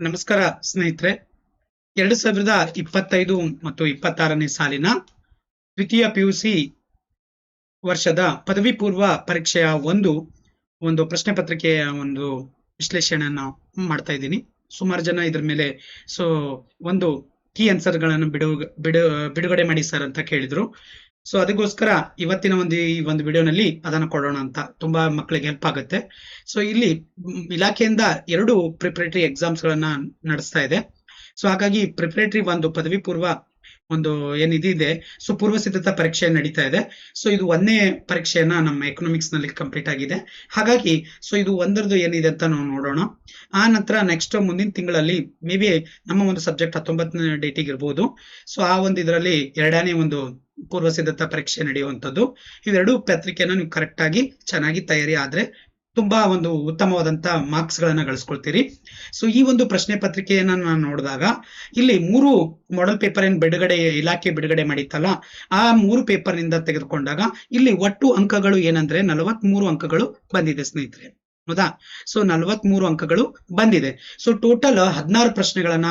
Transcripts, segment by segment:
ನಮಸ್ಕಾರ, ಸ್ನೇಹಿತರೆ. ಎರಡು ಸಾವಿರದ ಇಪ್ಪತ್ತೈದು ಮತ್ತು ಇಪ್ಪತ್ತಾರನೇ ಸಾಲಿನ ದ್ವಿತೀಯ ಪಿ ಯು ಸಿ ವರ್ಷದ ಪದವಿ ಪೂರ್ವ ಪರೀಕ್ಷೆಯ ಒಂದು ಒಂದು ಪ್ರಶ್ನೆ ಪತ್ರಿಕೆಯ ಒಂದು ವಿಶ್ಲೇಷಣೆಯನ್ನು ಮಾಡ್ತಾ ಇದ್ದೀನಿ. ಸುಮಾರು ಜನ ಇದ್ರ ಮೇಲೆ ಸೊ ಒಂದು ಕೀ ಆನ್ಸರ್ಗಳನ್ನು ಬಿಡು ಬಿಡು, ಬಿಡುಗಡೆ ಮಾಡಿ ಸರ್ ಅಂತ ಕೇಳಿದ್ರು. ಸೊ ಅದಕ್ಕೋಸ್ಕರ ಇವತ್ತಿನ ಒಂದು ಈ ಒಂದು ವಿಡಿಯೋನಲ್ಲಿ ಅದನ್ನ ಕೊಡೋಣ ಅಂತ ತುಂಬಾ ಮಕ್ಕಳಿಗೆ ಹೆಲ್ಪ್ ಆಗುತ್ತೆ. ಸೊ ಇಲ್ಲಿ ಇಲಾಖೆಯಿಂದ ಎರಡು ಪ್ರಿಪರೇಟರಿ ಎಕ್ಸಾಮ್ಸ್ ಗಳನ್ನ ನಡೆಸ್ತಾ ಇದೆ. ಸೊ ಹಾಗಾಗಿ ಪ್ರಿಪರೇಟರಿ ಒಂದು ಪದವಿ ಪೂರ್ವ ಒಂದು ಏನ್ ಇದಿದೆ ಸೊ ಪೂರ್ವ ಸಿದ್ಧತಾ ಪರೀಕ್ಷೆ ನಡೀತಾ ಇದೆ. ಸೊ ಇದು ಒಂದನೇ ಪರೀಕ್ಷೆಯನ್ನ ನಮ್ಮ ಎಕನಾಮಿಕ್ಸ್ನಲ್ಲಿ ಕಂಪ್ಲೀಟ್ ಆಗಿದೆ. ಹಾಗಾಗಿ ಸೊ ಇದು ಒಂದರದ್ದು ಏನಿದೆ ಅಂತ ನಾವು ನೋಡೋಣ. ಆ ನಂತರ ನೆಕ್ಸ್ಟ್ ಮುಂದಿನ ತಿಂಗಳಲ್ಲಿ ಮೇ ಬಿ ನಮ್ಮ ಒಂದು ಸಬ್ಜೆಕ್ಟ್ ಹತ್ತೊಂಬತ್ತನೇ ಡೇಟಿಗೆ ಇರ್ಬೋದು. ಸೊ ಆ ಒಂದು ಇದರಲ್ಲಿ ಎರಡನೇ ಒಂದು ಪೂರ್ವ ಸಿದ್ಧತಾ ಪರೀಕ್ಷೆ ನಡೆಯುವಂಥದ್ದು. ಇವೆರಡು ಪತ್ರಿಕೆಯನ್ನು ನೀವು ಕರೆಕ್ಟ್ ಆಗಿ ಚೆನ್ನಾಗಿ ತಯಾರಿ ಆದ್ರೆ ತುಂಬಾ ಒಂದು ಉತ್ತಮವಾದಂತ ಮಾರ್ಕ್ಸ್ ಗಳನ್ನ ಗಳಿಸ್ಕೊಳ್ತೀರಿ. ಸೊ ಈ ಒಂದು ಪ್ರಶ್ನೆ ಪತ್ರಿಕೆಯನ್ನ ನಾನು ನೋಡಿದಾಗ, ಇಲ್ಲಿ ಮೂರು ಮಾಡೆಲ್ ಪೇಪರ್ ಏನ್ ಬಿಡುಗಡೆ, ಇಲಾಖೆ ಬಿಡುಗಡೆ ಮಾಡಿತ್ತಲ್ಲ, ಆ ಮೂರು ಪೇಪರ್ನಿಂದ ತೆಗೆದುಕೊಂಡಾಗ, ಇಲ್ಲಿ ಒಟ್ಟು ಅಂಕಗಳು ಏನಂದ್ರೆ ನಲವತ್ಮೂರು ಅಂಕಗಳು ಬಂದಿದೆ ಸ್ನೇಹಿತರೆ. ಹೌದಾ? ಸೊ ನಲವತ್ಮೂರು ಅಂಕಗಳು ಬಂದಿದೆ. ಸೊ ಟೋಟಲ್ ಹದಿನಾರು ಪ್ರಶ್ನೆಗಳನ್ನ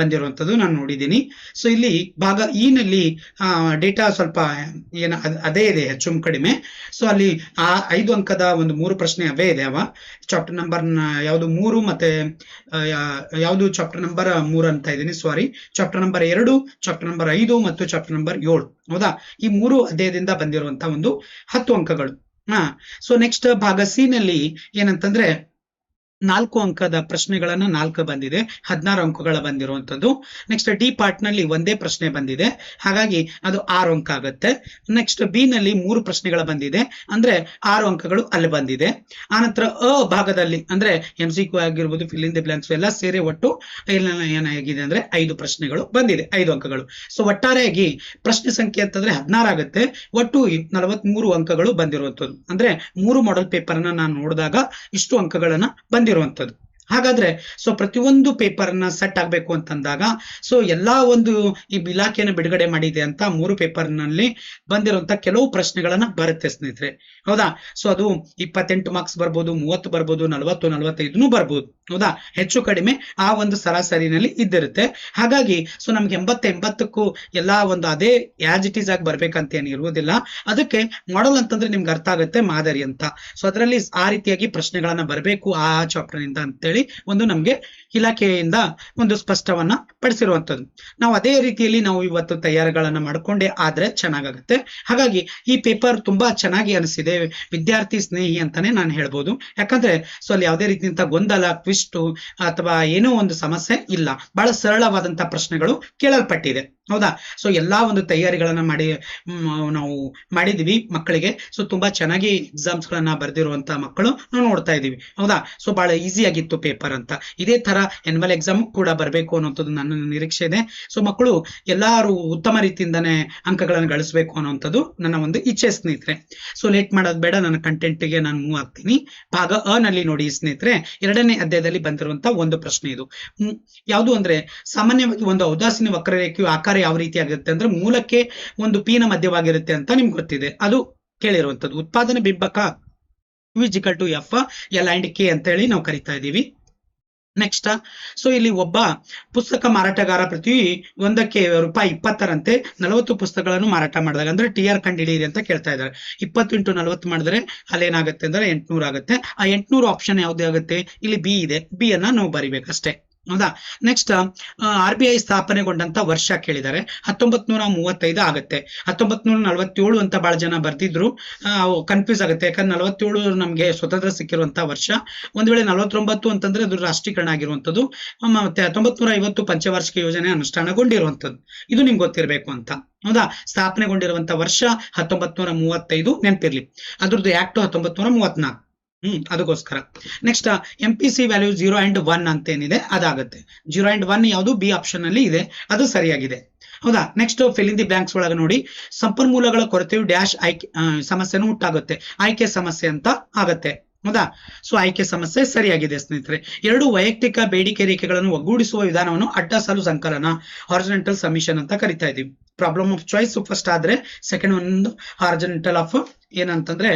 ಬಂದಿರುವಂತದ್ದು ನಾನು ನೋಡಿದ್ದೀನಿ. ಸೊ ಇಲ್ಲಿ ಭಾಗ ಇ ನಲ್ಲಿ ಡೇಟಾ ಸ್ವಲ್ಪ ಏನ, ಅದೇ ಇದೆ, ಹೆಚ್ಚು ಕಡಿಮೆ. ಸೊ ಅಲ್ಲಿ ಆ ಐದು ಅಂಕದ ಒಂದು ಮೂರು ಪ್ರಶ್ನೆ ಅವೇ ಇದೆ ಅವ. ಚಾಪ್ಟರ್ ನಂಬರ್ ಯಾವುದು ಮೂರು ಮತ್ತೆ ಯಾವುದು ಚಾಪ್ಟರ್ ನಂಬರ್ ಮೂರು ಅಂತ ಇದ್ದೀನಿ ಸಾರಿ ಚಾಪ್ಟರ್ ನಂಬರ್ ಎರಡು ಚಾಪ್ಟರ್ ನಂಬರ್ ಐದು ಮತ್ತು ಚಾಪ್ಟರ್ ನಂಬರ್ ಏಳು. ಹೌದಾ? ಈ ಮೂರು ಅಧ್ಯಯದಿಂದ ಬಂದಿರುವಂತಹ ಒಂದು ಹತ್ತು ಅಂಕಗಳು. ಹಾ. ಸೊ ನೆಕ್ಸ್ಟ್ ಭಾಗ ಸಿ ನಲ್ಲಿ ಏನಂತಂದ್ರೆ ನಾಲ್ಕು ಅಂಕದ ಪ್ರಶ್ನೆಗಳನ್ನ ನಾಲ್ಕು ಬಂದಿದೆ, ಹದಿನಾರು ಅಂಕಗಳ ಬಂದಿರುವಂತದ್ದು ನೆಕ್ಸ್ಟ್ ಡಿ ಪಾರ್ಟ್ನಲ್ಲಿ ಒಂದೇ ಪ್ರಶ್ನೆ ಬಂದಿದೆ. ಹಾಗಾಗಿ ಅದು ಆರು ಅಂಕ ಆಗುತ್ತೆ. ನೆಕ್ಸ್ಟ್ ಬಿ ನಲ್ಲಿ ಮೂರು ಪ್ರಶ್ನೆಗಳ ಬಂದಿದೆ. ಅಂದ್ರೆ ಆರು ಅಂಕಗಳು ಅಲ್ಲಿ ಬಂದಿದೆ. ಆನಂತರ ಅ ಭಾಗದಲ್ಲಿ, ಅಂದ್ರೆ ಎಂ ಸಿ ಕ್ಯೂ ಆಗಿರ್ಬೋದು ಫಿಲ್ ದಿ ಬ್ಲಾಂಕ್ಸ್ ಎಲ್ಲ ಸೇರಿ ಒಟ್ಟು ಏನಾಗಿದೆ ಅಂದ್ರೆ ಐದು ಪ್ರಶ್ನೆಗಳು ಬಂದಿದೆ, ಐದು ಅಂಕಗಳು. ಸೊ ಒಟ್ಟಾರೆಯಾಗಿ ಪ್ರಶ್ನೆ ಸಂಖ್ಯೆ ಅಂತಂದ್ರೆ ಹದಿನಾರು ಆಗುತ್ತೆ. ಒಟ್ಟು ನಲವತ್ಮೂರು ಅಂಕಗಳು ಬಂದಿರುವಂತದ್ದು ಅಂದ್ರೆ ಮೂರು ಮಾಡೆಲ್ ಪೇಪರ್ ನಾನು ನೋಡಿದಾಗ ಇಷ್ಟು ಅಂಕಗಳನ್ನ ಬಂದಿರುವಂತದ್ದು ಹಾಗಾದ್ರೆ ಸೊ ಪ್ರತಿಯೊಂದು ಪೇಪರ್ನ ಸೆಟ್ ಆಗ್ಬೇಕು ಅಂತಂದಾಗ ಸೊ ಎಲ್ಲಾ ಒಂದು ಈ ಇಲಾಖೆಯನ್ನು ಬಿಡುಗಡೆ ಮಾಡಿದೆ ಅಂತ ಮೂರು ಪೇಪರ್ನಲ್ಲಿ ಬಂದಿರುವಂತ ಕೆಲವು ಪ್ರಶ್ನೆಗಳನ್ನ ಬರುತ್ತೆ ಸ್ನೇಹಿತರೆ. ಹೌದಾ? ಸೊ ಅದು ಇಪ್ಪತ್ತೆಂಟು ಮಾರ್ಕ್ಸ್ ಬರ್ಬೋದು, ಮೂವತ್ತು ಬರ್ಬೋದು, ನಲವತ್ತು ನಲವತ್ತೈದನು ಬರ್ಬೋದು. ಹೌದಾ? ಹೆಚ್ಚು ಕಡಿಮೆ ಆ ಒಂದು ಸರಾಸರಿನಲ್ಲಿ ಇದ್ದಿರುತ್ತೆ. ಹಾಗಾಗಿ ಸೊ ನಮ್ಗೆ ಎಂಬತ್ತ ಎಂಬತ್ತಕ್ಕೂ ಎಲ್ಲಾ ಒಂದು ಅದೇ ಆಸ್ ಇಟ್ ಈಸ್ ಆಗಿ ಬರ್ಬೇಕಂತ ಏನು ಇರುವುದಿಲ್ಲ. ಅದಕ್ಕೆ ಮಾಡಲ್ ಅಂತಂದ್ರೆ ನಿಮ್ಗೆ ಅರ್ಥ ಆಗುತ್ತೆ ಮಾದರಿ ಅಂತ. ಸೊ ಅದರಲ್ಲಿ ಆ ರೀತಿಯಾಗಿ ಪ್ರಶ್ನೆಗಳನ್ನ ಬರಬೇಕು ಆ ಚಾಪ್ಟರ್ನಿಂದ ಅಂತೇಳಿ ಒಂದು ನಮ್ಗೆ ಇಲಾಖೆಯಿಂದ ಒಂದು ಸ್ಪಷ್ಟವನ್ನ ಪಡಿಸಿರುವಂತದ್ದು. ನಾವು ಅದೇ ರೀತಿಯಲ್ಲಿ ನಾವು ಇವತ್ತು ತಯಾರಿಗಳನ್ನ ಮಾಡ್ಕೊಂಡೆ ಆದ್ರೆ ಚೆನ್ನಾಗತ್ತೆ ಹಾಗಾಗಿ ಈ ಪೇಪರ್ ತುಂಬಾ ಚೆನ್ನಾಗಿ ಅನಿಸಿದೆ. ವಿದ್ಯಾರ್ಥಿ ಸ್ನೇಹಿ ಅಂತಾನೆ ನಾನು ಹೇಳ್ಬೋದು. ಯಾಕಂದ್ರೆ ಸೊ ಅಲ್ಲಿ ಯಾವುದೇ ರೀತಿಯಂತ ಗೊಂದಲ ಕ್ವಿಸ್ಟು ಅಥವಾ ಏನೋ ಒಂದು ಸಮಸ್ಯೆ ಇಲ್ಲ. ಬಹಳ ಸರಳವಾದಂತಹ ಪ್ರಶ್ನೆಗಳು ಕೇಳಲ್ಪಟ್ಟಿದೆ. ಹೌದಾ? ಸೊ ಎಲ್ಲಾ ಒಂದು ತಯಾರಿಗಳನ್ನ ಮಾಡಿ ನಾವು ಮಾಡಿದೀವಿ ಮಕ್ಕಳಿಗೆ. ಸೊ ತುಂಬಾ ಚೆನ್ನಾಗಿ ಎಕ್ಸಾಮ್ಸ್ ಗಳನ್ನ ಬರ್ದಿರುವಂತ ಮಕ್ಕಳು ನಾವು ನೋಡ್ತಾ ಇದೀವಿ. ಹೌದಾ? ಸೊ ಬಹಳ ಈಸಿ ಆಗಿತ್ತು ಪೇಪರ್ ಅಂತ. ಇದೇ ತರ ಎನ್ವಲ್ ಎಕ್ಸಾಮ್ ಕೂಡ ಬರಬೇಕು ಅನ್ನೋಂಥದ್ದು ನನ್ನ ನಿರೀಕ್ಷೆ ಇದೆ. ಸೊ ಮಕ್ಕಳು ಎಲ್ಲಾರು ಉತ್ತಮ ರೀತಿಯಿಂದನೇ ಅಂಕಗಳನ್ನು ಗಳಿಸಬೇಕು ಅನ್ನೋಂಥದ್ದು ನನ್ನ ಒಂದು ಇಚ್ಛೆ ಸ್ನೇಹಿತರೆ. ಸೊ ಲೇಟ್ ಮಾಡೋದು ಬೇಡ. ನನ್ನ ಕಂಟೆಂಟ್ಗೆ ನಾನು ಮೂವ್ ಆಗ್ತೀನಿ. ಭಾಗ ಅ ನಲ್ಲಿ ನೋಡಿ ಸ್ನೇಹಿತರೆ. ಎರಡನೇ ಅಧ್ಯಾಯದಲ್ಲಿ ಬಂದಿರುವಂತ ಒಂದು ಪ್ರಶ್ನೆ ಇದು. ಯಾವುದು ಅಂದ್ರೆ ಸಾಮಾನ್ಯವಾಗಿ ಒಂದು ಔದಾಸೀನ ವಕ್ರರೇಖೆಯು ಆಕಾರ ಯಾವ ರೀತಿ ಆಗುತ್ತೆ ಅಂದ್ರೆ ಮೂಲಕ್ಕೆ ಒಂದು ಪೀನ ಮಧ್ಯವಾಗಿರುತ್ತೆ ಅಂತ ನಿಮ್ಗೆ ಗೊತ್ತಿದೆ. ಅದು ಕೇಳಿರುವಂತದ್ದು ಉತ್ಪಾದನೆ ಬಿಂಬಕ ವಿಜಿಕಲ್ to F L and K ಅಂತ ಹೇಳಿ ನಾವು ಕರಿತಾ ಇದೀವಿ ನೆಕ್ಸ್ಟ್ ಸೊ ಇಲ್ಲಿ ಒಬ್ಬ ಪುಸ್ತಕ ಮಾರಾಟಗಾರ ಪ್ರತಿ ಒಂದಕ್ಕೆ ರೂಪಾಯಿ ಇಪ್ಪತ್ತರಂತೆ ನಲವತ್ತು ಪುಸ್ತಕಗಳನ್ನು ಮಾರಾಟ ಮಾಡಿದಾಗ, ಅಂದ್ರೆ ಟಿ ಆರ್ ಕಂಡಿಡಿಯಿರಿ ಅಂತ ಕೇಳ್ತಾ ಇದ್ದಾರೆ. ಇಪ್ಪತ್ತು ಇಂಟು ನಲವತ್ತು ಮಾಡಿದ್ರೆ ಅಲ್ಲೇನಾಗುತ್ತೆ ಅಂದ್ರೆ ಎಂಟ್ನೂರು ಆಗುತ್ತೆ. ಆ ಎಂಟ್ನೂರು ಆಪ್ಷನ್ ಯಾವ್ದು ಆಗುತ್ತೆ? ಇಲ್ಲಿ ಬಿ ಇದೆ. ಬಿ ಅನ್ನ ನಾವು ಬರಿಬೇಕಷ್ಟೇ. ಹೌದಾ? ನೆಕ್ಸ್ಟ್ ಆರ್ ಬಿ ಐ ಸ್ಥಾಪನೆಗೊಂಡಂತ ವರ್ಷ ಕೇಳಿದ್ದಾರೆ ಹತ್ತೊಂಬತ್ ನೂರ ಮೂವತ್ತೈದು ಆಗುತ್ತೆ. ಹತ್ತೊಂಬತ್ ನೂರ ನಲವತ್ತೇಳು ಅಂತ ಬಹಳ ಜನ ಬರ್ತಿದ್ರು. ಕನ್ಫ್ಯೂಸ್ ಆಗುತ್ತೆ. ಯಾಕಂದ್ರೆ ನಲವತ್ತೇಳು ನಮಗೆ ಸ್ವತಂತ್ರ ಸಿಕ್ಕಿರುವಂತಹ ವರ್ಷ. ಒಂದ್ ವೇಳೆ ನಲವತ್ತೊಂಬತ್ತು ಅಂತಂದ್ರೆ ಅದು ರಾಷ್ಟ್ರೀಕರಣ ಆಗಿರುವಂತದ್ದು ಮತ್ತೆ ಹತ್ತೊಂಬತ್ ನೂರ ಐವತ್ತು ಪಂಚವಾರ್ಷಿಕ ಯೋಜನೆ ಅನುಷ್ಠಾನಗೊಂಡಿರುವಂತದ್ದು ಇದು ನಿಮ್ಗೆ ಗೊತ್ತಿರಬೇಕು ಅಂತ. ಹೌದಾ? ಸ್ಥಾಪನೆಗೊಂಡಿರುವಂತಹ ವರ್ಷ ಹತ್ತೊಂಬತ್ ನೂರ ಮೂವತ್ತೈದು ನೆನಪಿರ್ಲಿ. ಅದ್ರದ್ದು ಆಕ್ಟ್ ಹತ್ತೊಂಬತ್ ನೂರ ಮೂವತ್ನಾಲ್ಕು. ಹ್ಮ್, ಅದಕ್ಕೋಸ್ಕರ. Next M P C value zero and one ಅಂತ ಏನಿದೆ ಅದಾಗುತ್ತೆ. ಜೀರೋ ಅಂಡ್ ಒನ್ ಯಾವುದು? ಬಿ ಆಪ್ಷನ್ ಅಲ್ಲಿ ಇದೆ. ಅದು ಸರಿಯಾಗಿದೆ. ಹೌದಾ? Next fill in the blanks ಒಳಗೆ ನೋಡಿ. ಸಂಪನ್ಮೂಲಗಳ ಕೊರತೆಯು ಡ್ಯಾಶ್ ಆಯ್ಕೆ ಸಮಸ್ಯೆನೂ ಉಂಟಾಗುತ್ತೆ. ಆಯ್ಕೆ ಸಮಸ್ಯೆ ಅಂತ ಆಗತ್ತೆ. ಹೌದಾ? ಸೊ ಆಯ್ಕೆ ಸಮಸ್ಯೆ ಸರಿಯಾಗಿದೆ, ಸ್ನೇಹಿತರೆ. ಎರಡು ವೈಯಕ್ತಿಕ ಬೇಡಿಕೆ ರೇಖೆಗಳನ್ನು ಒಗ್ಗೂಡಿಸುವ ವಿಧಾನವನ್ನು ಅಡ್ಡ ಸಾಲು ಸಂಕಲನ ಹಾರ್ಜನೆಂಟಲ್ ಸಮಿಷನ್ ಅಂತ ಕರಿತಾ ಇದೀವಿ ಪ್ರಾಬ್ಲಮ್ ಆಫ್ ಚಾಯ್ಸ್ ಫಸ್ಟ್ ಆದ್ರೆ ಸೆಕೆಂಡ್ ಒಂದು ಹಾರ್ಜನೆಂಟಲ್ ಆಫ್ ಏನಂತಂದ್ರೆ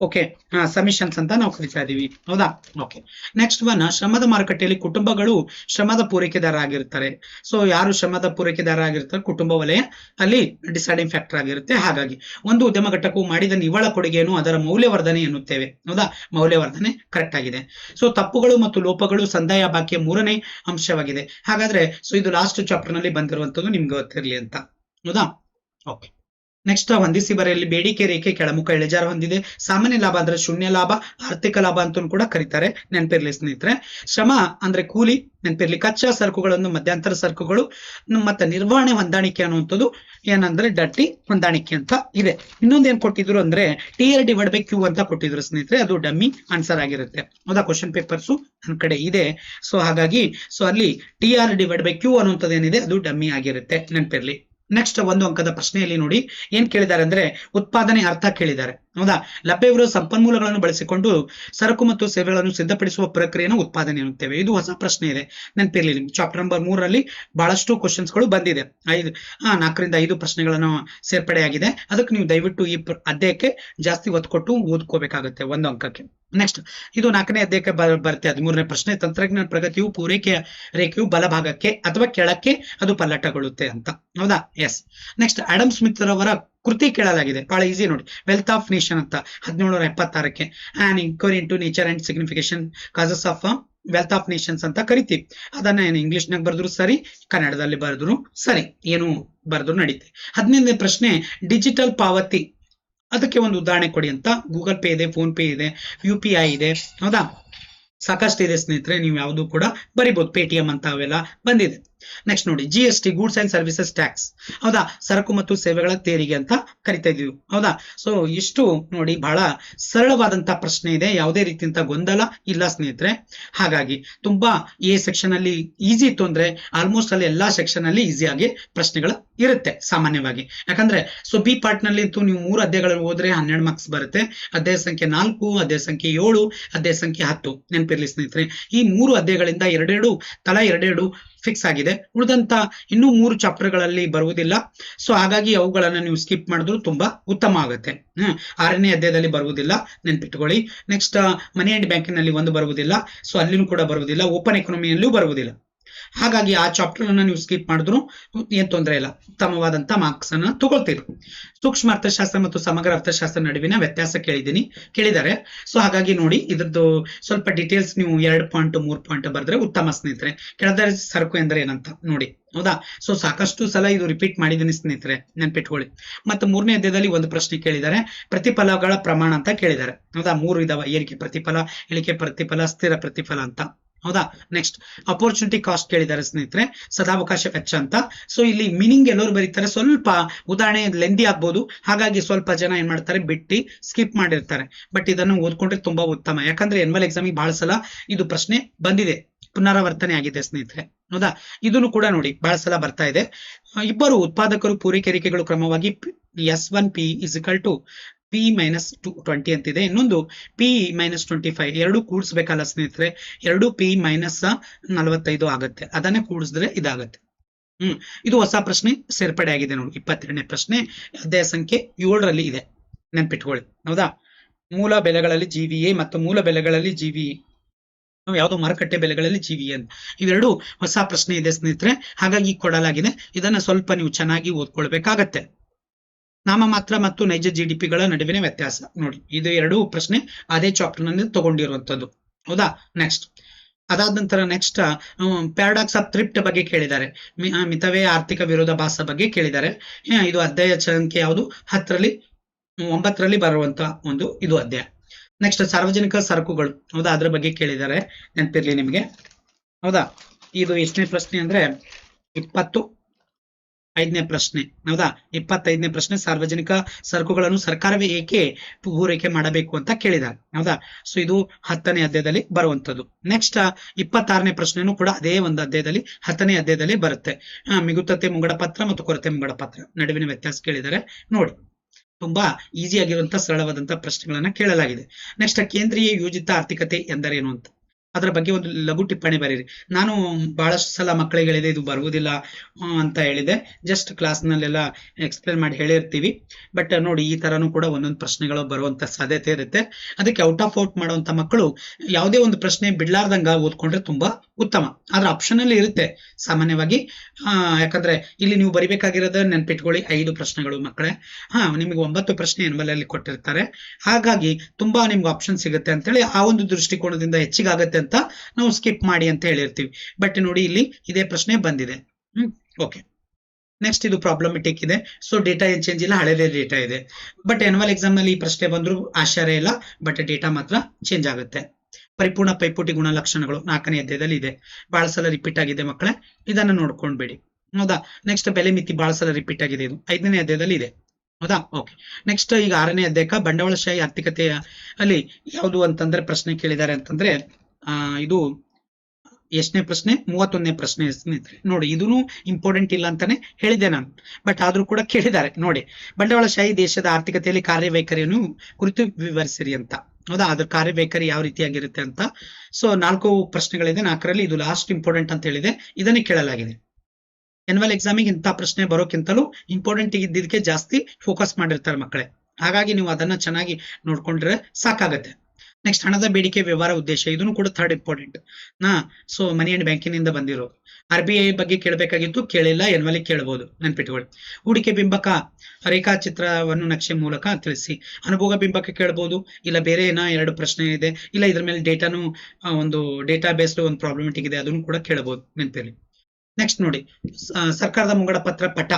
ಓಕೆ ಸಮಿಷನ್ಸ್ ಅಂತ ನಾವು ಕರಿತಾ ಇದೀವಿ. ಹೌದಾ? ಓಕೆ ನೆಕ್ಸ್ಟ್ ಒನ್ ಶ್ರಮದ ಮಾರುಕಟ್ಟೆಯಲ್ಲಿ ಕುಟುಂಬಗಳು ಶ್ರಮದ ಪೂರೈಕೆದಾರ ಆಗಿರ್ತಾರೆ ಸೊ ಯಾರು ಶ್ರಮದ ಪೂರೈಕೆದಾರ ಆಗಿರ್ತಾರೆ ಕುಟುಂಬ ವಲಯ ಅಲ್ಲಿ ಡಿಸೈಡಿಂಗ್ ಫ್ಯಾಕ್ಟರ್ ಆಗಿರುತ್ತೆ. ಹಾಗಾಗಿ, ಒಂದು ಉದ್ಯಮ ಘಟಕವು ಮಾಡಿದ ನಿವ್ವಳ ಕೊಡುಗೆಯನ್ನು ಅದರ ಮೌಲ್ಯವರ್ಧನೆ ಎನ್ನುತ್ತೇವೆ. ಹೌದಾ? ಮೌಲ್ಯವರ್ಧನೆ ಕರೆಕ್ಟ್ ಆಗಿದೆ. ಸೊ ತಪ್ಪುಗಳು ಮತ್ತು ಲೋಪಗಳು ಸಂದಾಯ ಬಾಕಿಯ ಮೂರನೇ ಅಂಶವಾಗಿದೆ. ಹಾಗಾದ್ರೆ ಸೊ ಇದು ಲಾಸ್ಟ್ ಚಾಪ್ಟರ್ನಲ್ಲಿ ಬಂದಿರುವಂತದ್ದು ನಿಮ್ಗೆ ಗೊತ್ತಿರಲಿ ಅಂತ. ಹೌದಾ? ಓಕೆ ನೆಕ್ಸ್ಟ್ ಹೊಂದಿಸಿ ಬರೆಯಲ್ಲಿ ಬೇಡಿಕೆ, ರೇಖೆ, ಕೆಳಮುಖ ಇಳಿಜಾರು ಹೊಂದಿದೆ. ಸಾಮಾನ್ಯ ಲಾಭ ಅಂದ್ರೆ ಶೂನ್ಯ ಲಾಭ, ಆರ್ಥಿಕ ಲಾಭ ಅಂತ ಕೂಡ ಕರೀತಾರೆ ನೆನಪಿರ್ಲಿ ಸ್ನೇಹಿತರೆ. ಶ್ರಮ ಅಂದ್ರೆ ಕೂಲಿ, ನೆನಪಿರ್ಲಿ ಕಚ್ಚಾ ಸರಕುಗಳನ್ನು, ಮಧ್ಯಂತರ ಸರಕುಗಳು ಮತ್ತೆ ನಿರ್ವಹಣೆ ಹೊಂದಾಣಿಕೆ ಅನ್ನುವಂಥದ್ದು ಏನಂದ್ರೆ ಡಟ್ಟಿ ಹೊಂದಾಣಿಕೆ ಅಂತ ಇದೆ. ಇನ್ನೊಂದು ಏನ್ ಕೊಟ್ಟಿದ್ರು ಅಂದ್ರೆ T R divide by Q ಅಂತ ಕೊಟ್ಟಿದ್ರು ಸ್ನೇಹಿತರೆ. ಅದು ಡಮ್ಮಿ ಆನ್ಸರ್ ಆಗಿರುತ್ತೆ. ಹೌದಾ? ಕ್ವಶನ್ ಪೇಪರ್ಸು ನನ್ನ ಕಡೆ ಇದೆ. ಸೊ ಹಾಗಾಗಿ ಸೊ ಅಲ್ಲಿ T R divide by Q ಅನ್ನುವಂಥದ್ದು ಏನಿದೆ, ಅದು ಡಮ್ಮಿ ಆಗಿರುತ್ತೆ ನೆನಪಿರ್ಲಿ. ನೆಕ್ಸ್ಟ್ ಒಂದು ಅಂಕದ ಪ್ರಶ್ನೆಯಲ್ಲಿ ನೋಡಿ, ಏನ್ ಕೇಳಿದ್ದಾರೆ ಅಂದ್ರೆ ಉತ್ಪಾದನೆ ಅರ್ಥ ಕೇಳಿದ್ದಾರೆ. ಹೌದಾ? ಲಭ್ಯವಿರುವ ಸಂಪನ್ಮೂಲಗಳನ್ನು ಬಳಸಿಕೊಂಡು ಸರಕು ಮತ್ತು ಸೇವೆಗಳನ್ನು ಸಿದ್ಧಪಡಿಸುವ ಪ್ರಕ್ರಿಯೆಯನ್ನು ಉತ್ಪಾದನೆ ಎನ್ನುತ್ತೇವೆ. ಇದು ಹೊಸ ಪ್ರಶ್ನೆ ಇದೆ. ನೆನಪಿರಲಿ ಚಾಪ್ಟರ್ ನಂಬರ್ ಮೂರರಲ್ಲಿ ಬಹಳಷ್ಟು ಕ್ವಶನ್ಸ್ಗಳು ಬಂದಿದೆ. ಐದು ನಾಲ್ಕರಿಂದ ಐದು ಪ್ರಶ್ನೆಗಳನ್ನು ಸೇರ್ಪಡೆಯಾಗಿದೆ. ಅದಕ್ಕೆ ನೀವು ದಯವಿಟ್ಟು ಈ ಅಧ್ಯಾಯಕ್ಕೆ ಜಾಸ್ತಿ ಒತ್ತು ಕೊಟ್ಟು ಓದ್ಕೋಬೇಕಾಗುತ್ತೆ ಒಂದು ಅಂಕಕ್ಕೆ. ನೆಕ್ಸ್ಟ್ ಇದು ನಾಲ್ಕನೇ ಅಧ್ಯಾಯಕ್ಕೆ ಬರುತ್ತೆ. ಹದಿಮೂರನೇ ಪ್ರಶ್ನೆ, ತಂತ್ರಜ್ಞಾನ ಪ್ರಗತಿಯು ಪೂರೈಕೆಯ ರೇಖೆಯು ಬಲಭಾಗಕ್ಕೆ ಅಥವಾ ಕೆಳಕ್ಕೆ ಅದು ಪಲ್ಲಟಗೊಳ್ಳುತ್ತೆ ಅಂತ. ಹೌದಾ? ಎಸ್ ನೆಕ್ಸ್ಟ್ ಆಡಮ್ ಸ್ಮಿತ್ ರವರ ಕೃತಿ ಕೇಳಲಾಗಿದೆ. ಬಹಳ ಈಸಿ ನೋಡಿ. ವೆಲ್ತ್ ಆಫ್ ನೇಷನ್ ಅಂತ. ಹದಿನೇಳನೂರ ಎಪ್ಪತ್ತಾರಕ್ಕೆ. An inquiry into nature and signification causes of wealth of nations ಅಂತ ಕರಿತೀವಿ. ಅದನ್ನ ಏನು ಇಂಗ್ಲಿಷ್ನಾಗ ಬರೆದ್ರು ಸರಿ, ಕನ್ನಡದಲ್ಲಿ ಬರೆದ್ರು ಸರಿ. ಏನು ಬರೆದ್ರು ನಡೀತೆ. ಹದಿನೈದನೇ ಪ್ರಶ್ನೆ ಡಿಜಿಟಲ್ ಪಾವತಿ. ಅದಕ್ಕೆ ಒಂದು ಉದಾಹರಣೆ ಕೊಡಿ ಅಂತ. ಗೂಗಲ್ ಪೇ ಇದೆ ಫೋನ್ ಪೇ ಇದೆ ಯು ಪಿ ಐ ಇದೆ. ಹೌದಾ? ಸಾಕಷ್ಟು ಇದೆ ಸ್ನೇಹಿತರೆ, ನೀವು ಯಾವುದು ಕೂಡ ಬರಿಬಹುದು ಪೇಟಿಎಂ ಅಂತ ಅವೆಲ್ಲ ಬಂದಿದೆ. ನೆಕ್ಸ್ಟ್ ನೋಡಿ G S T goods and services tax ಹೌದಾ? ಸರಕು ಮತ್ತು ಸೇವೆಗಳ ತೆರಿಗೆ ಅಂತ ಕರಿತಾ ಇದೀವಿ ಹೌದಾ? ಸೊ ಇಷ್ಟು ನೋಡಿ ಬಹಳ ಸರಳವಾದಂತಹ ಪ್ರಶ್ನೆ ಇದೆ. ಯಾವುದೇ ರೀತಿಯಂತ ಗೊಂದಲ ಇಲ್ಲ ಸ್ನೇಹಿತರೆ. ಹಾಗಾಗಿ ತುಂಬಾ ಎ ಸೆಕ್ಷನ್ ಅಲ್ಲಿ ಈಸಿ ಇತ್ತು ಅಂದ್ರೆ ಆಲ್ಮೋಸ್ಟ್ ಅಲ್ಲಿ ಎಲ್ಲಾ ಸೆಕ್ಷನ್ ಅಲ್ಲಿ ಈಸಿಯಾಗಿ ಪ್ರಶ್ನೆಗಳು ಇರುತ್ತೆ ಸಾಮಾನ್ಯವಾಗಿ. ಯಾಕಂದ್ರೆ ಸೊ ಬಿ ಪಾರ್ಟ್ನಲ್ಲಿ ಅಂತೂ ನೀವು ಮೂರು ಅಧ್ಯಾಯಗಳಲ್ಲಿ ಹೋದ್ರೆ ಹನ್ನೆರಡು ಮಾರ್ಕ್ಸ್ ಬರುತ್ತೆ. ಅಧ್ಯಾಯ ಸಂಖ್ಯೆ ನಾಲ್ಕು ಅಧ್ಯಾಯ ಸಂಖ್ಯೆ ಏಳು ಅಧ್ಯಾಯ ಸಂಖ್ಯೆ ಹತ್ತು. ನೆನಪಿರ್ಲಿ ಸ್ನೇಹಿತರೆ. ಈ ಮೂರು ಅಧ್ಯಾಯಗಳಿಂದ ಎರಡೆರಡು, ತಲಾ ಎರಡೆರಡು ಫಿಕ್ಸ್ ಆಗಿದೆ. ಉಳಿದಂತ ಇನ್ನೂ ಮೂರು ಚಾಪ್ಟರ್ಗಳಲ್ಲಿ ಬರುವುದಿಲ್ಲ. ಸೊ ಹಾಗಾಗಿ ಅವುಗಳನ್ನು ನೀವು ಸ್ಕಿಪ್ ಮಾಡಿದ್ರು ತುಂಬಾ ಉತ್ತಮ ಆಗುತ್ತೆ. ಆರನೇ ಅಧ್ಯಾಯದಲ್ಲಿ ಬರುವುದಿಲ್ಲ. ನೆನ್ಪಿಟ್ಕೊಳ್ಳಿ. ನೆಕ್ಸ್ಟ್ ಮನಿ ಅಂಡ್ ಬ್ಯಾಂಕಿನಲ್ಲಿ ಒಂದು ಬರುವುದಿಲ್ಲ. ಸೊ ಅಲ್ಲಿನೂ ಕೂಡ ಬರುವುದಿಲ್ಲ. ಓಪನ್ ಎಕಾನಮಿಯಲ್ಲೂ ಬರುವುದಿಲ್ಲ. ಹಾಗಾಗಿ ಆ ಚಾಪ್ಟರ್ ಅನ್ನ ನೀವು ಸ್ಕಿಪ್ ಮಾಡಿದ್ರು ಏನ್ ತೊಂದರೆ ಇಲ್ಲ. ಉತ್ತಮವಾದಂತ ಮಾರ್ಕ್ಸ್ ಅನ್ನ ತಗೊಳ್ತೀರಿ. ಸೂಕ್ಷ್ಮ ಅರ್ಥಶಾಸ್ತ್ರ ಮತ್ತು ಸಮಗ್ರ ಅರ್ಥಶಾಸ್ತ್ರ ನಡುವಿನ ವ್ಯತ್ಯಾಸ ಕೇಳಿದ್ದೀನಿ. ಕೇಳಿದ್ದಾರೆ. ಸೊ ಹಾಗಾಗಿ ನೋಡಿ, ಇದ್ರದ್ದು ಸ್ವಲ್ಪ ಡೀಟೇಲ್ಸ್ ನೀವು ಎರಡು ಪಾಯಿಂಟ್ ಮೂರು ಪಾಯಿಂಟ್ ಬರೆದ್ರೆ ಉತ್ತಮ ಸ್ನೇಹಿತರೆ. ಕೆಳದರ ಸರಕು ಎಂದರೆ ಏನಂತ? ನೋಡಿ, ಹೌದಾ? ಸೊ ಸಾಕಷ್ಟು ಸಲ ಇದು ರಿಪೀಟ್ ಮಾಡಿದ್ದೀನಿ ಸ್ನೇಹಿತರೆ, ನೆನ್ಪಿಟ್ಕೊಳ್ಳಿ. ಮತ್ತೆ ಮೂರನೇ ಅಧ್ಯಾಯದಲ್ಲಿ ಒಂದು ಪ್ರಶ್ನೆ ಕೇಳಿದ್ದಾರೆ. ಪ್ರತಿಫಲಗಳ ಪ್ರಮಾಣ ಅಂತ ಕೇಳಿದ್ದಾರೆ. ಹೌದಾ? ಮೂರು ಇದಾವ. ಏರಿಕೆ ಪ್ರತಿಫಲ, ಇಳಿಕೆ ಪ್ರತಿಫಲ, ಸ್ಥಿರ ಪ್ರತಿಫಲ ಅಂತ. ಹೌದಾ? ನೆಕ್ಸ್ಟ್ ಅಪರ್ಚುನಿಟಿ ಕಾಸ್ಟ್ ಕೇಳಿದ್ದಾರೆ ಸ್ನೇಹಿತರೆ, ಸದಾವಕಾಶ ವೆಚ್ಚ ಅಂತ. ಸೊ ಇಲ್ಲಿ ಮೀನಿಂಗ್ ಎಲ್ಲರೂ ಬರೀತಾರೆ. ಸ್ವಲ್ಪ ಉದಾಹರಣೆ ಲೆಂದಿ ಆಗ್ಬೋದು. ಹಾಗಾಗಿ ಸ್ವಲ್ಪ ಜನ ಏನ್ ಮಾಡ್ತಾರೆ? ಬಿಟ್ಟು ಸ್ಕಿಪ್ ಮಾಡಿರ್ತಾರೆ. ಬಟ್ ಇದನ್ನು ಓದ್ಕೊಂಡ್ರೆ ತುಂಬಾ ಉತ್ತಮ. ಯಾಕಂದ್ರೆ ಎನ್ವಲ್ ಎಕ್ಸಾಮಿಗೆ ಬಹಳ ಸಲ ಇದು ಪ್ರಶ್ನೆ ಬಂದಿದೆ. ಪುನರಾವರ್ತನೆ ಆಗಿದೆ ಸ್ನೇಹಿತರೆ. ಹೌದಾ? ಇದನ್ನು ಕೂಡ ನೋಡಿ. ಬಹಳ ಸಲ ಬರ್ತಾ ಇದೆ. ಇಬ್ಬರು ಉತ್ಪಾದಕರು ಪೂರೈಕೆರಿಕೆಗಳು ಕ್ರಮವಾಗಿ S one P is equal to P minus two twenty ಅಂತಿದೆ. ಇನ್ನೊಂದು ಪಿ ಮೈನಸ್ ಟ್ವೆಂಟಿ ಫೈವ್ ಎರಡು ಕೂಡಿಸ್ಬೇಕಲ್ಲ ಸ್ನೇಹಿತರೆ. ಎರಡು ಪಿ ಮೈನಸ್ ನಲವತ್ತೈದು ಆಗುತ್ತೆ. ಅದನ್ನೇ ಕೂಡಿಸಿದ್ರೆ ಇದಾಗತ್ತೆ. ಹ್ಮ್. ಇದು ಹೊಸ ಪ್ರಶ್ನೆ ಸೇರ್ಪಡೆ ಆಗಿದೆ ನೋಡಿ. ಇಪ್ಪತ್ತೆರಡನೇ ಪ್ರಶ್ನೆ. ಅಧ್ಯಾಯ ಸಂಖ್ಯೆ ಏಳರಲ್ಲಿ ಇದೆ. ನೆನ್ಪಿಟ್ಕೊಳ್ಳಿ. ಹೌದಾ? ಮೂಲ ಬೆಲೆಗಳಲ್ಲಿ ಜಿವಿಎ ಮತ್ತು ಮೂಲ ಬೆಲೆಗಳಲ್ಲಿ ಜಿವಿ ಯಾವುದೋ ಮಾರುಕಟ್ಟೆ ಬೆಲೆಗಳಲ್ಲಿ ಜಿವಿ ಅಂತ. ಇವೆರಡು ಹೊಸ ಪ್ರಶ್ನೆ ಇದೆ ಸ್ನೇಹಿತರೆ. ಹಾಗಾಗಿ ಕೊಡಲಾಗಿದೆ. ಇದನ್ನ ಸ್ವಲ್ಪ ನೀವು ಚೆನ್ನಾಗಿ ಓದ್ಕೊಳ್ಬೇಕಾಗತ್ತೆ. ನಾಮಮಾತ್ರ ಮತ್ತು ನೈಜ ಜಿಡಿಪಿಗಳ ನಡುವಿನ ವ್ಯತ್ಯಾಸ. ನೋಡಿ, ಇದು ಎರಡು ಪ್ರಶ್ನೆ ಅದೇ ಚಾಪ್ಟರ್ನಲ್ಲಿ ತಗೊಂಡಿರುವಂತದ್ದು ಹೌದಾ? ನೆಕ್ಸ್ಟ್ ಅದಾದ ನಂತರ ನೆಕ್ಸ್ಟ್ ಪ್ಯಾರಾಡಾಕ್ಸ್ ಆಫ್ ಥ್ರಿಫ್ಟ್ ಬಗ್ಗೆ ಕೇಳಿದ್ದಾರೆ. ಮಿತವೇ ಆರ್ಥಿಕ ವಿರೋಧಾಭಾಸ ಬಗ್ಗೆ ಕೇಳಿದ್ದಾರೆ. ಇದು ಅಧ್ಯಾಯ ಸಂಖ್ಯೆ ಯಾವುದು? ಹತ್ತರಲ್ಲಿ, ಒಂಬತ್ತರಲ್ಲಿ ಬರುವಂತ ಒಂದು ಇದು ಅಧ್ಯಾಯ. ನೆಕ್ಸ್ಟ್ ಸಾರ್ವಜನಿಕ ಸರಕುಗಳು. ಹೌದಾ? ಅದ್ರ ಬಗ್ಗೆ ಕೇಳಿದ್ದಾರೆ. ನೆನಪಿರ್ಲಿ ನಿಮಗೆ. ಹೌದಾ? ಇದು ಎಷ್ಟನೇ ಪ್ರಶ್ನೆ ಅಂದ್ರೆ ಇಪ್ಪತ್ತು. ಐದನೇ ಪ್ರಶ್ನೆ. ಹೌದಾ? ಇಪ್ಪತ್ತೈದನೇ ಪ್ರಶ್ನೆ, ಸಾರ್ವಜನಿಕ ಸರಕುಗಳನ್ನು ಸರ್ಕಾರವೇ ಏಕೆ ಪೂರೈಕೆ ಮಾಡಬೇಕು ಅಂತ ಕೇಳಿದ್ದಾರೆ. ಹೌದಾ? ಸೊ ಇದು ಹತ್ತನೇ ಅಧ್ಯಾಯದಲ್ಲಿ ಬರುವಂತದ್ದು ನೆಕ್ಸ್ಟ್ ಇಪ್ಪತ್ತಾರನೇ ಪ್ರಶ್ನೆನೂ ಕೂಡ ಅದೇ ಒಂದು ಅಧ್ಯಾಯದಲ್ಲಿ ಹತ್ತನೇ ಅಧ್ಯಾಯದಲ್ಲಿ ಬರುತ್ತೆ. ಮಿಗುತತೆ ಮುಂಗಡ ಪತ್ರ ಮತ್ತು ಕೊರತೆ ಮುಂಗಡ ಪತ್ರ ನಡುವಿನ ವ್ಯತ್ಯಾಸ ಕೇಳಿದರೆ ನೋಡಿ. ತುಂಬಾ ಈಸಿ ಆಗಿರುವಂತಹ ಸರಳವಾದಂತಹ ಪ್ರಶ್ನೆಗಳನ್ನ ಕೇಳಲಾಗಿದೆ. ನೆಕ್ಸ್ಟ್ ಕೇಂದ್ರೀಯ ಯೋಜಿತ ಆರ್ಥಿಕತೆ ಎಂದರೇನು ಅಂತ? ಅದರ ಬಗ್ಗೆ ಒಂದು ಲಘು ಟಿಪ್ಪಣಿ ಬರೀರಿ. ನಾನು ಬಹಳಷ್ಟು ಸಲ ಮಕ್ಕಳಿಗೆ ಹೇಳಿದೆ ಇದು ಬರುವುದಿಲ್ಲ ಅಂತ ಹೇಳಿದೆ. ಜಸ್ಟ್ ಕ್ಲಾಸ್ನಲ್ಲೆಲ್ಲ ಎಕ್ಸ್ಪ್ಲೇನ್ ಮಾಡಿ ಹೇಳಿರ್ತೀವಿ. ಬಟ್ ನೋಡಿ, ಈ ತರನು ಕೂಡ ಒಂದೊಂದು ಪ್ರಶ್ನೆಗಳು ಬರುವಂತ ಸಾಧ್ಯತೆ ಇರುತ್ತೆ. ಅದಕ್ಕೆ ಔಟ್ ಆಫ್ ಔಟ್ ಮಾಡುವಂತ ಮಕ್ಕಳು ಯಾವುದೇ ಒಂದು ಪ್ರಶ್ನೆ ಬಿಡ್ಲಾರ್ದಂಗ ಓದ್ಕೊಂಡ್ರೆ ತುಂಬಾ ಉತ್ತಮ. ಆದ್ರೆ ಆಪ್ಷನ್ ಅಲ್ಲಿ ಇರುತ್ತೆ. ಸಾಮಾನ್ಯವಾಗಿ ಯಾಕಂದ್ರೆ ಇಲ್ಲಿ ನೀವು ಬರಿಬೇಕಾಗಿರೋದು ನೆನ್ಪಿಟ್ಕೊಳ್ಳಿ, ಐದು ಪ್ರಶ್ನೆಗಳು ಮಕ್ಕಳೇ. ಹಾ, ನಿಮಗೆ ಒಂಬತ್ತು ಪ್ರಶ್ನೆ ಎನ್ಬಲಲ್ಲಿ ಕೊಟ್ಟಿರ್ತಾರೆ. ಹಾಗಾಗಿ ತುಂಬಾ ನಿಮ್ಗೆ ಆಪ್ಷನ್ ಸಿಗುತ್ತೆ ಅಂತೇಳಿ ಆ ಒಂದು ದೃಷ್ಟಿಕೋನದಿಂದ ಹೆಚ್ಚಿಗಾಗತ್ತೆ ಅಂತ ನಾವು ಸ್ಕಿಪ್ ಮಾಡಿ ಅಂತ ಹೇಳಿರ್ತೀವಿ. ಬಟ್ ನೋಡಿ, ಇಲ್ಲಿ ಇದೇ ಪ್ರಶ್ನೆ ಬಂದಿದೆ. ಹ್ಮ್ ಓಕೆ ನೆಕ್ಸ್ಟ್ ಇದು ಪ್ರಾಬ್ಲಮೆಟಿಕ್ ಇದೆ. ಸೊ ಡೇಟಾ ಏನ್ ಚೇಂಜ್ ಇಲ್ಲ, ಹಳೆದೇ ಡೇಟಾ ಇದೆ. ಬಟ್ ಎನ್ವಲ್ ಎಕ್ಸಾಮ್ನಲ್ಲಿ ಈ ಪ್ರಶ್ನೆ ಬಂದ್ರು ಆಶ್ಚರ್ಯ ಇಲ್ಲ. ಬಟ್ ಡೇಟಾ ಮಾತ್ರ ಚೇಂಜ್ ಆಗುತ್ತೆ. ಪರಿಪೂರ್ಣ ಪೈಪೋಟಿ ಗುಣಲಕ್ಷಣಗಳು ನಾಲ್ಕನೇ ಅಧ್ಯಾಯದಲ್ಲಿ ಇದೆ. ಬಹಳ ಸಲ ರಿಪೀಟ್ ಆಗಿದೆ ಮಕ್ಕಳೇ, ಇದನ್ನ ನೋಡ್ಕೊಂಡ್ಬೇಡಿ. ಹೌದಾ? ನೆಕ್ಸ್ಟ್ ಬೆಲೆ ಮಿತಿ ಬಹಳ ಸಲ ರಿಪೀಟ್ ಆಗಿದೆ ಇದು. ಐದನೇ ಅಧ್ಯಾಯದಲ್ಲಿ ಇದೆ. ಹೌದಾ? ಓಕೆ ನೆಕ್ಸ್ಟ್ ಈಗ ಆರನೇ ಅಧ್ಯಾಯಕ ಬಂಡವಾಳಶಾಹಿ ಆರ್ಥಿಕತೆಯ ಅಲ್ಲಿ ಯಾವುದು ಅಂತಂದ್ರೆ ಪ್ರಶ್ನೆ ಕೇಳಿದ್ದಾರೆ ಅಂತಂದ್ರೆ, ಆ, ಇದು ಎಷ್ಟನೇ ಪ್ರಶ್ನೆ? ಮೂವತ್ತೊಂದನೇ ಪ್ರಶ್ನೆ ನೋಡಿ ಇದೂ ಇಂಪಾರ್ಟೆಂಟ್ ಇಲ್ಲ ಅಂತಾನೆ ಹೇಳಿದೆ ನಾನು. ಬಟ್ ಆದ್ರೂ ಕೂಡ ಕೇಳಿದ್ದಾರೆ. ನೋಡಿ, ಬಂಡವಾಳಶಾಹಿ ದೇಶದ ಆರ್ಥಿಕತೆಯಲ್ಲಿ ಕಾರ್ಯವೈಖರಿಯನ್ನು ಕುರಿತು ವಿವರಿಸಿರಿ ಅಂತ. ಹೌದಾ? ಅದ್ರ ಕಾರ್ಯವೈಖರಿ ಯಾವ ರೀತಿಯಾಗಿರುತ್ತೆ ಅಂತ. ಸೊ ನಾಲ್ಕು ಪ್ರಶ್ನೆಗಳಿದೆ. ನಾಲ್ಕರಲ್ಲಿ ಇದು ಲಾಸ್ಟ್ ಇಂಪಾರ್ಟೆಂಟ್ ಅಂತ ಹೇಳಿದೆ. ಇದನ್ನೇ ಕೇಳಲಾಗಿದೆ. ಎನ್ವಲ್ ಎಕ್ಸಾಮಿಗೆ ಇಂಥ ಪ್ರಶ್ನೆ ಬರೋಕ್ಕಿಂತಲೂ ಇಂಪಾರ್ಟೆಂಟ್ ಇದ್ದಿದ್ದಕ್ಕೆ ಜಾಸ್ತಿ ಫೋಕಸ್ ಮಾಡಿರ್ತಾರೆ ಮಕ್ಕಳೇ. ಹಾಗಾಗಿ ನೀವು ಅದನ್ನ ಚೆನ್ನಾಗಿ ನೋಡ್ಕೊಂಡ್ರೆ ಸಾಕಾಗತ್ತೆ. ನೆಕ್ಸ್ಟ್ ಹಣದ ಬೇಡಿಕೆ ವ್ಯವಹಾರ ಉದ್ದೇಶ. ಇದನ್ನು ಕೂಡ ಥರ್ಡ್ ಇಂಪಾರ್ಟೆಂಟ್ ನಾ ಸೊ ಮನಿ ಅಂಡ್ ಬ್ಯಾಂಕಿನಿಂದ ಬಂದಿರೋ ಆರ್ ಬಿ ಐ ಬಗ್ಗೆ ಕೇಳಬೇಕಾಗಿತ್ತು, ಕೇಳಿಲ್ಲ ಎನ್ವಲ್ಲಿ ಕೇಳಬಹುದು ನೆನ್ಪಿಟ್ಕೊಳ್ಳಿ. ಹೂಡಿಕೆ ಬಿಂಬಕ, ರೇಖಾಚಿತ್ರವನ್ನು ನಕ್ಷೆ ಮೂಲಕ ತಿಳಿಸಿ. ಅನುಭೋಗ ಬಿಂಬಕ ಕೇಳಬಹುದು ಇಲ್ಲ ಬೇರೆ ಏನ ಎರಡು ಪ್ರಶ್ನೆ ಇದೆ, ಇಲ್ಲ ಇದ್ರ ಮೇಲೆ ಡೇಟಾನು ಒಂದು ಡೇಟಾ ಬೇಸ್ಡ್ ಒಂದು ಪ್ರಾಬ್ಲಮ್ ಇದೆ ಅದನ್ನು ಕೂಡ ಕೇಳಬಹುದು ನೆನಪಿರಲಿ. ನೆಕ್ಸ್ಟ್ ನೋಡಿ ಸರ್ಕಾರದ ಮುಂಗಡ ಪತ್ರ ಪಟ.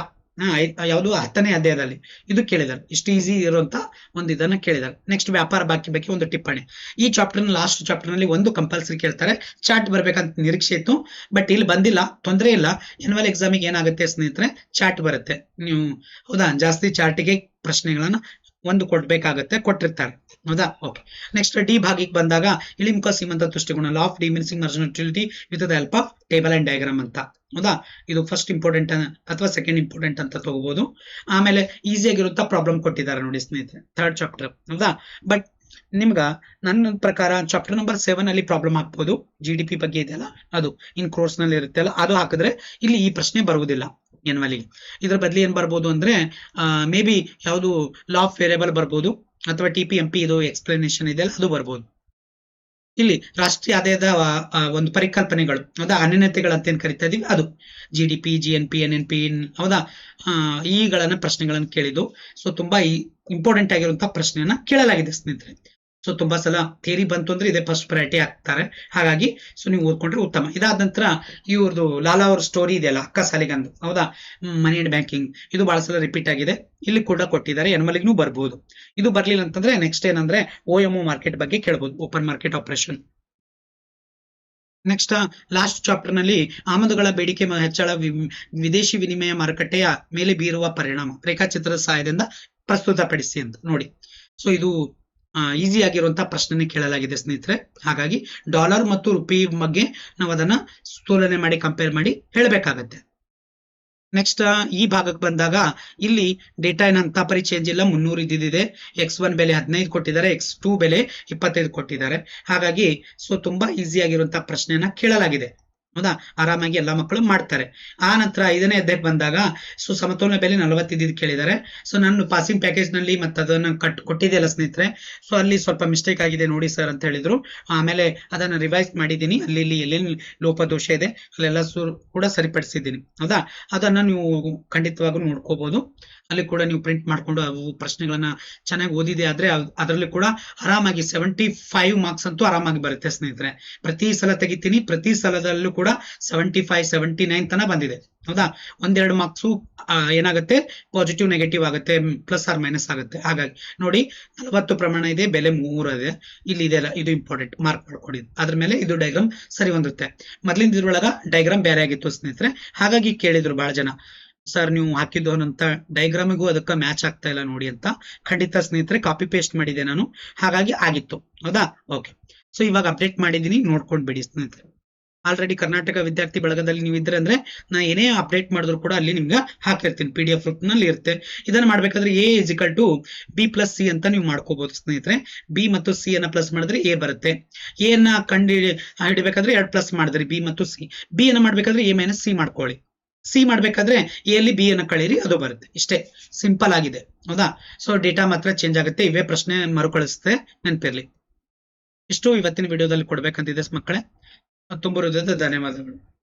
ಯಾವುದು ಹತ್ತನೇ ಅಧ್ಯಾಯದಲ್ಲಿ ಇದು ಕೇಳಿದ್ದಾರೆ ಇಷ್ಟು ಈಸಿ ಇರುವಂತ ಒಂದು ಇದನ್ನ ಕೇಳಿದ್ದಾರೆ ನೆಕ್ಸ್ಟ್ ವ್ಯಾಪಾರ ಬಾಕಿ ಬಗ್ಗೆ ಒಂದು ಟಿಪ್ಪಣಿ. ಈ ಚಾಪ್ಟರ್ ಲಾಸ್ಟ್ ಚಾಪ್ಟರ್ನಲ್ಲಿ ಒಂದು ಕಂಪಲ್ಸರಿ ಕೇಳ್ತಾರೆ. ಚಾರ್ಟ್ ಬರ್ಬೇಕಂತ ನಿರೀಕ್ಷೆ ಇತ್ತು. ಬಟ್ ಇಲ್ಲಿ ಬಂದಿಲ್ಲ. ತೊಂದರೆ ಇಲ್ಲ. ಎನ್ವಲ್ ಎಕ್ಸಾಮಿಗೆ ಏನಾಗುತ್ತೆ ಸ್ನೇಹಿತರೆ? ಚಾರ್ಟ್ ಬರುತ್ತೆ. ನೀವು, ಹೌದಾ? ಜಾಸ್ತಿ ಚಾರ್ಟಿಗೆ ಪ್ರಶ್ನೆಗಳನ್ನ ಒಂದು ಕೊಡ್ಬೇಕಾಗತ್ತೆ, ಕೊಟ್ಟಿರ್ತಾರೆ. ಹೌದಾ? ಓಕೆ ನೆಕ್ಸ್ಟ್ ಡಿ ಭಾಗಿಗೆ ಬಂದಾಗ ಇಳಿಮುಖ ಸೀಮಂತ ದೃಷ್ಟಿಕೋನ law of diminishing marginal with the help of table and diagram ಅಂತ. ಹೌದಾ? ಇದು ಫಸ್ಟ್ ಇಂಪಾರ್ಟೆಂಟ್ ಅಥವಾ ಸೆಕೆಂಡ್ ಇಂಪಾರ್ಟೆಂಟ್ ಅಂತ ತಗೋಬಹುದು ಆಮೇಲೆ ಈಸಿಯಾಗಿರುತ್ತಾ ಪ್ರಾಬ್ಲಮ್ ಕೊಟ್ಟಿದ್ದಾರೆ ನೋಡಿ ಸ್ನೇಹಿತರೆ ಥರ್ಡ್ ಚಾಪ್ಟರ್ ಹೌದಾ? ಬಟ್ ನಿಮ್ಗ ನನ್ನ ಪ್ರಕಾರ ಚಾಪ್ಟರ್ ನಂಬರ್ ಸೆವೆನ್ ಅಲ್ಲಿ ಪ್ರಾಬ್ಲಮ್ ಆಗ್ಬೋದು. ಜಿ ಡಿ ಪಿ ಬಗ್ಗೆ ಇದೆಯಲ್ಲ, ಅದು ಇನ್ ಕೋರ್ಸ್ನಲ್ಲಿ ಇರುತ್ತೆ ಅಲ್ಲ ಅದು ಹಾಕಿದ್ರೆ ಇಲ್ಲಿ ಈ ಪ್ರಶ್ನೆ ಬರುವುದಿಲ್ಲ ಎನ್ವಲಿ ಇದ್ರ ಬದಲಿ ಏನ್ ಬರ್ಬೋದು ಅಂದ್ರೆ ಮೇ ಬಿ ಯಾವುದು ಲಾ ಆಫ್ ವೇರಿಯಬಲ್ ಬರ್ಬೋದು, ಅಥವಾ ಟಿ ಪಿ ಎಂ ಪಿ ಇದು ಎಕ್ಸ್ಪ್ಲನೇಷನ್ ಇದೆಯಲ್ಲ, ಅದು ಬರ್ಬೋದು. ಇಲ್ಲಿ ರಾಷ್ಟ್ರೀಯ ಆದಾಯದ ಒಂದು ಪರಿಕಲ್ಪನೆಗಳು. ಹೌದಾ? ಅಂತ ಏನ್ ಕರಿತಾ ಇದೀವಿ? ಅದು G D P G N P N N P ಹೌದಾ? ಈಗಳನ್ನ ಪ್ರಶ್ನೆಗಳನ್ನ ಕೇಳಿದ್ದು. ಸೊ ತುಂಬಾ ಇಂಪಾರ್ಟೆಂಟ್ ಆಗಿರುವಂತಹ ಪ್ರಶ್ನೆಯನ್ನ ಕೇಳಲಾಗಿದೆ ಸ್ನೇಹಿತರೆ. ಸೊ ತುಂಬಾ ಸಲ ಥಿಯರಿ ಬಂತು ಅಂದ್ರೆ ಇದೇ ಫಸ್ಟ್ ಪ್ರಯಾರಿಟಿ ಹಾಕ್ತಾರೆ ಹಾಗಾಗಿ ಸೊ ನೀವು ಓದ್ಕೊಂಡ್ರೆ ಉತ್ತಮ. ಇದಾದ ನಂತರ ಇವ್ರದ್ದು ಲಾಲಾ ಅವ್ರ ಸ್ಟೋರಿ ಇದೆಯಲ್ಲ, ಅಕ್ಕ ಸಾಲಿಗಂದು. ಹೌದಾ? ಮನಿ ಅಂಡ್ ಬ್ಯಾಂಕಿಂಗ್ ಇದು ಬಹಳ ಸಲ ರಿಪೀಟ್ ಆಗಿದೆ. ಇಲ್ಲಿ ಕೂಡ ಕೊಟ್ಟಿದ್ದಾರೆ ಎನ್ಮಲಿಗೂ ಬರ್ಬೋದು. ಇದು ಬರ್ಲಿಲ್ಲ ಅಂತಂದ್ರೆ ನೆಕ್ಸ್ಟ್ ಏನಂದ್ರೆ ಓ ಎಂ ಮಾರ್ಕೆಟ್ ಬಗ್ಗೆ ಕೇಳ್ಬೋದು open market operation next last ಚಾಪ್ಟರ್ನಲ್ಲಿ ಆಮದುಗಳ ಬೇಡಿಕೆ ಹೆಚ್ಚಳ ವಿದೇಶಿ ವಿನಿಮಯ ಮಾರುಕಟ್ಟೆಯ ಮೇಲೆ ಬೀರುವ ಪರಿಣಾಮ, ರೇಖಾಚಿತ್ರದ ಸಹಾಯದಿಂದ ಪ್ರಸ್ತುತಪಡಿಸಿ ಅಂತ. ನೋಡಿ. ಸೊ ಇದು ಈಸಿ ಆಗಿರುವಂತಹ ಪ್ರಶ್ನೆ ಕೇಳಲಾಗಿದೆ ಸ್ನೇಹಿತರೆ. ಹಾಗಾಗಿ ಡಾಲರ್ ಮತ್ತು ರುಪಿ ಬಗ್ಗೆ ನಾವು ಅದನ್ನ ತುಲನೆ ಮಾಡಿ ಕಂಪೇರ್ ಮಾಡಿ ಹೇಳಬೇಕಾಗತ್ತೆ. ನೆಕ್ಸ್ಟ್ ಈ ಭಾಗಕ್ಕೆ ಬಂದಾಗ ಇಲ್ಲಿ ಡೇಟಾ ಏನಂತ ಪರಿ ಚೇಂಜ್ ಇಲ್ಲ, ಮುನ್ನೂರು ಇದ್ದಿದೆ ಎಕ್ಸ್ ಒನ್ ಬೆಲೆ ಹದಿನೈದು ಕೊಟ್ಟಿದ್ದಾರೆ ಎಕ್ಸ್ ಟೂ ಬೆಲೆ ಇಪ್ಪತ್ತೈದು ಕೊಟ್ಟಿದ್ದಾರೆ. ಹಾಗಾಗಿ ಸೊ ತುಂಬಾ ಈಸಿ ಆಗಿರುವಂತಹ ಪ್ರಶ್ನೆಯನ್ನ ಕೇಳಲಾಗಿದೆ. ಹೌದಾ? ಆರಾಮಾಗಿ ಎಲ್ಲಾ ಮಕ್ಕಳು ಮಾಡ್ತಾರೆ. ಆ ನಂತರ ಐದನೇ ಅಧ್ಯಾಯಕ್ಕೆ ಬಂದಾಗ ಸೊ ಸಮತೋಲನ ಬೆಲೆ ನಲವತ್ತಿದ್ದು ಕೇಳಿದ್ದಾರೆ. ಸೊ ನಾನು ಪಾಸಿಂಗ್ ಪ್ಯಾಕೇಜ್ನಲ್ಲಿ ಮತ್ತೆ ಅದನ್ನ ಕಟ್, ಕೊಟ್ಟಿದೆಯಲ್ಲ ಸ್ನೇಹಿತರೆ, ಸೊ ಅಲ್ಲಿ ಸ್ವಲ್ಪ ಮಿಸ್ಟೇಕ್ ಆಗಿದೆ ನೋಡಿ ಸರ್ ಅಂತ ಹೇಳಿದ್ರು. ಆಮೇಲೆ ಅದನ್ನ ರಿವೈಸ್ ಮಾಡಿದ್ದೀನಿ. ಅಲ್ಲಿ, ಇಲ್ಲಿ ಎಲ್ಲೆಲ್ಲಿ ಲೋಪದೋಷ ಇದೆ, ಅಲ್ಲೆಲ್ಲ ಕೂಡ ಸರಿಪಡಿಸಿದ್ದೀನಿ. ಹೌದಾ? ಅದನ್ನ ನೀವು ಖಂಡಿತವಾಗೂ ನೋಡ್ಕೋಬಹುದು ಅಲ್ಲಿ ಕೂಡ ನೀವು ಪ್ರಿಂಟ್ ಮಾಡ್ಕೊಂಡು ಅವು ಪ್ರಶ್ನೆಗಳನ್ನ ಚೆನ್ನಾಗಿ ಓದಿದೆ ಆದ್ರೆ ಅದರಲ್ಲಿ ಕೂಡ ಆರಾಮಾಗಿ ಸೆವೆಂಟಿ ಫೈವ್ ಮಾರ್ಕ್ಸ್ ಅಂತೂ ಆರಾಮಾಗಿ ಬರುತ್ತೆ ಸ್ನೇಹಿತರೆ. ಪ್ರತಿ ಸಲ ತೆಗಿತೀನಿ, ಪ್ರತಿ ಸಲದಲ್ಲೂ ಕೂಡ ಸೆವೆಂಟಿ ಫೈವ್ ಸೆವೆಂಟಿ ನೈನ್ ತನ ಬಂದಿದೆ. ಹೌದಾ? ಒಂದೆರಡು ಮಾರ್ಕ್ಸು ಏನಾಗುತ್ತೆ? ಪಾಸಿಟಿವ್ ನೆಗೆಟಿವ್ ಆಗುತ್ತೆ ಪ್ಲಸ್ ಆರ್ ಮೈನಸ್ ಆಗುತ್ತೆ. ಹಾಗಾಗಿ ನೋಡಿ, ನಲವತ್ತು ಪ್ರಮಾಣ ಇದೆ, ಬೆಲೆ ಮೂರು ಇದೆ. ಇಲ್ಲಿ ಇದೆಲ್ಲ ಇದು ಇಂಪಾರ್ಟೆಂಟ್ ಮಾರ್ಕ್ ಮಾಡ್ಕೊಳ್ಳಿ ಅದ್ರ ಮೇಲೆ ಇದು ಡೈಗ್ರಾಮ್ ಸರಿ ಹೊಂದುತ್ತೆ. ಮೊದ್ಲಿಂದ ಇದ್ರೊಳಗ ಡೈಗ್ರಾಮ್ ಬೇರೆ ಆಗಿತ್ತು ಸ್ನೇಹಿತರೆ. ಹಾಗಾಗಿ ಕೇಳಿದ್ರು ಬಹಳ ಜನ. ಸರ್, ನೀವು ಹಾಕಿದ್ದು ಅನ್ನೋಂಥ ಡೈಗ್ರಾಮಿಗೂ ಅದಕ್ಕೆ ಮ್ಯಾಚ್ ಆಗ್ತಾ ಇಲ್ಲ ನೋಡಿ ಅಂತ ಖಂಡಿತ ಸ್ನೇಹಿತರೆ ಕಾಪಿ ಪೇಸ್ಟ್ ಮಾಡಿದೆ ನಾನು. ಹಾಗಾಗಿ ಆಗಿತ್ತು. ಹೌದಾ? ಓಕೆ ಸೊ ಇವಾಗ ಅಪ್ಡೇಟ್ ಮಾಡಿದೀನಿ ನೋಡ್ಕೊಂಡು ಬಿಡಿ ಸ್ನೇಹಿತರೆ. ಆಲ್ರೆಡಿ ಕರ್ನಾಟಕ ವಿದ್ಯಾರ್ಥಿ ಬಳಗದಲ್ಲಿ ನೀವು ಇದ್ರೆ ಅಂದ್ರೆ ನಾ ಏನೇ ಅಪ್ಡೇಟ್ ಮಾಡಿದ್ರು ಕೂಡ ಅಲ್ಲಿ ನಿಮ್ಗೆ ಹಾಕಿರ್ತೀನಿ. ಪಿ ಡಿ ಎಫ್ನಲ್ಲಿ ಇರುತ್ತೆ. ಇದನ್ನ ಮಾಡ್ಬೇಕಾದ್ರೆ A is equal to B plus C ಅಂತ ನೀವು ಮಾಡ್ಕೋಬಹುದು ಸ್ನೇಹಿತರೆ. ಬಿ ಮತ್ತು ಸಿ ಅನ್ನ ಪ್ಲಸ್ ಮಾಡಿದ್ರೆ ಎ ಬರುತ್ತೆ. ಎ ಅನ್ನ ಕಂಡು ಹಿಡಿಬೇಕಾದ್ರೆ ಎರಡು ಪ್ಲಸ್ ಮಾಡಿದ್ರಿ. ಬಿ ಮತ್ತು ಸಿ ಬಿ ಅನ್ನ ಮಾಡ್ಬೇಕಾದ್ರೆ ಎ ಮೈನಸ್ ಸಿ ಮಾಡ್ಕೊಳ್ಳಿ. ಸಿ ಮಾಡ್ಬೇಕಾದ್ರೆ ಎ ಅಲ್ಲಿ ಬಿ ಅನ್ನ ಕಳೀರಿ, ಅದು ಬರುತ್ತೆ. ಇಷ್ಟೇ. ಸಿಂಪಲ್ ಆಗಿದೆ. ಹೌದಾ? ಸೊ ಡೇಟಾ ಮಾತ್ರ ಚೇಂಜ್ ಆಗುತ್ತೆ. ಇವೇ ಪ್ರಶ್ನೆ ಮರುಕಳಿಸುತ್ತೆ. ನೆನಪಿರ್ಲಿ. ಇಷ್ಟು ಇವತ್ತಿನ ವಿಡಿಯೋದಲ್ಲಿ ಕೊಡ್ಬೇಕಂತಿದೆ ಮಕ್ಕಳೇ. ತುಂಬ ಹೃದಯದ ಧನ್ಯವಾದಗಳು.